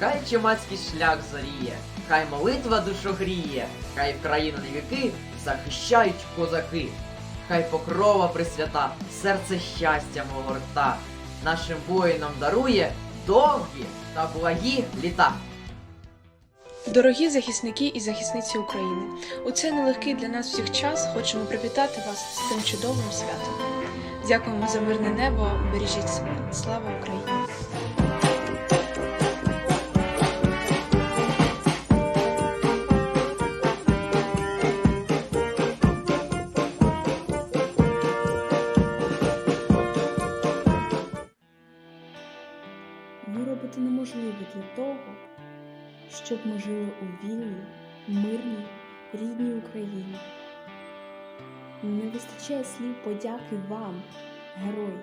хай чумацький шлях зоріє, хай молитва душу гріє, хай країну на віки захищають козаки, хай покрова присвята, серце щастя мого рта, нашим воїнам дарує довгі та благі літа. Дорогі захисники і захисниці України, у цей нелегкий для нас всіх час хочемо привітати вас з цим чудовим святом. Дякуємо за мирне небо, бережіть себе. Слава Україні! Ви робите неможливе для того, щоб ми жили у вільній, мирній, рідній Україні. Не вистачає слів подяки вам, герої.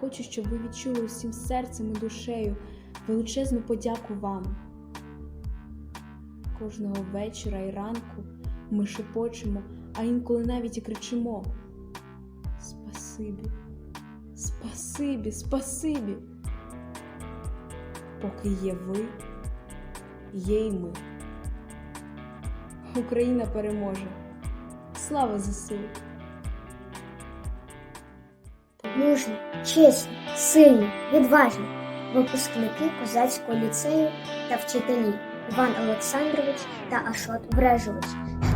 Хочу, щоб ви відчули усім серцем і душею величезну подяку вам. Кожного вечора і ранку ми шепочемо, а інколи навіть і кричимо. Спасибі, спасибі, спасибі. Поки є ви, є й ми. Україна переможе. Слава ЗСУ! Мужні, чесні, сильні, відважні випускники козацького ліцею та вчителі Іван Олександрович та Ашот Брежович.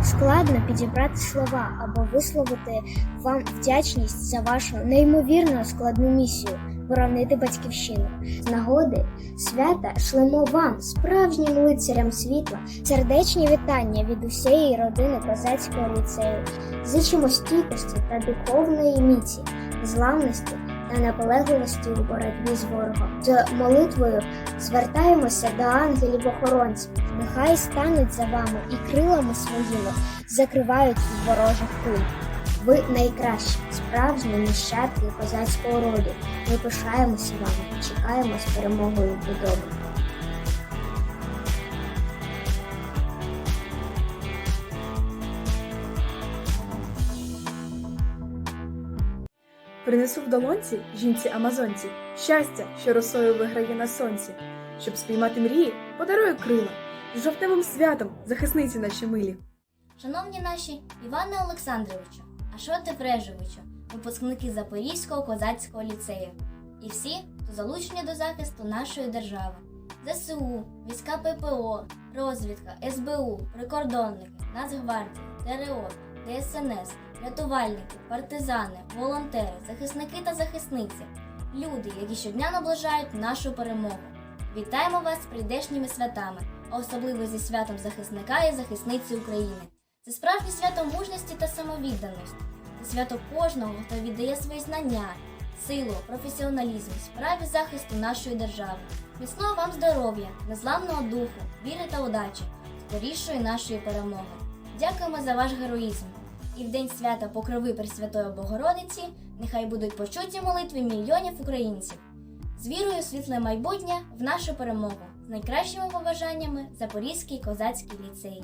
Складно підібрати слова або висловити вам вдячність за вашу неймовірно складну місію боронити батьківщину. Нагоди свята шлемо вам, справжнім лицарям світла, сердечні вітання від усієї родини козацького ліцею. Зичимо стійкості та духовної міці, зламності та наполегливості у боротьбі з ворогом. З молитвою звертаємося до ангелів-охоронців. Нехай стануть за вами і крилами своїми закривають ворожих куль. Ви найкращі, справжні нащадки козацького роду. Ми пишаємося вами, чекаємо з перемогою додому. Принесу в долонці жінці Амазонці щастя, що росою виграє на сонці. Щоб спіймати мрії, подарую крила з жовтневим святом захисниці наші милі. Шановні наші Іване Олександровичу, Ашоте Брежовичу, випускники Запорізького козацького ліцею і всі, хто залучені до захисту нашої держави, ЗСУ, війська ППО, розвідка, СБУ, прикордонники, Нацгвардія, ТРО, ДСНС, рятувальники, партизани, волонтери, захисники та захисниці, люди, які щодня наближають нашу перемогу. Вітаємо вас з прийдешніми святами, а особливо зі святом захисника і захисниці України. Це справжнє свято мужності та самовідданості. Свято кожного, хто віддає свої знання, силу, професіоналізм справі захисту нашої держави. Міцного вам здоров'я, незламного духу, віри та удачі, скорішої нашої перемоги. Дякуємо за ваш героїзм. І в день свята Покрови Пресвятої Богородиці нехай будуть почуті молитви мільйонів українців. З вірою світле майбутнє в нашу перемогу з найкращими побажаннями Запорізький козацький ліцей.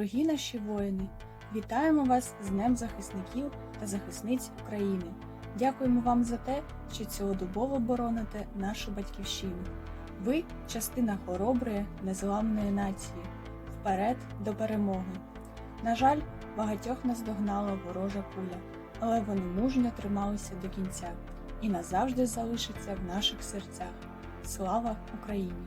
Дорогі наші воїни, вітаємо вас з Днем захисників та захисниць України. Дякуємо вам за те, що цілодобово бороните нашу батьківщину. Ви частина хороброї, незламної нації. Вперед до перемоги. На жаль, багатьох наздогнала ворожа куля, але вони мужньо трималися до кінця і назавжди залишаться в наших серцях. Слава Україні!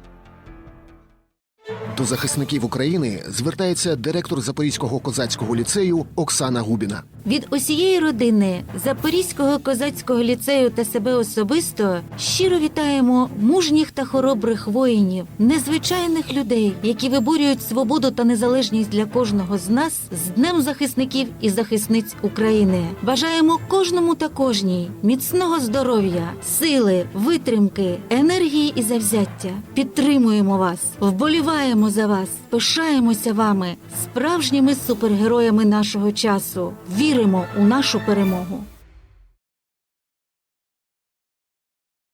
До захисників України звертається директор Запорізького козацького ліцею Оксана Губіна. Від усієї родини Запорізького козацького ліцею та себе особисто щиро вітаємо мужніх та хоробрих воїнів, незвичайних людей, які виборюють свободу та незалежність для кожного з нас з Днем захисників і захисниць України. Бажаємо кожному та кожній міцного здоров'я, сили, витримки, енергії і завзяття. Підтримуємо вас, вболіваємо за вас, пишаємося вами, справжніми супергероями нашого часу. Віримо у нашу перемогу.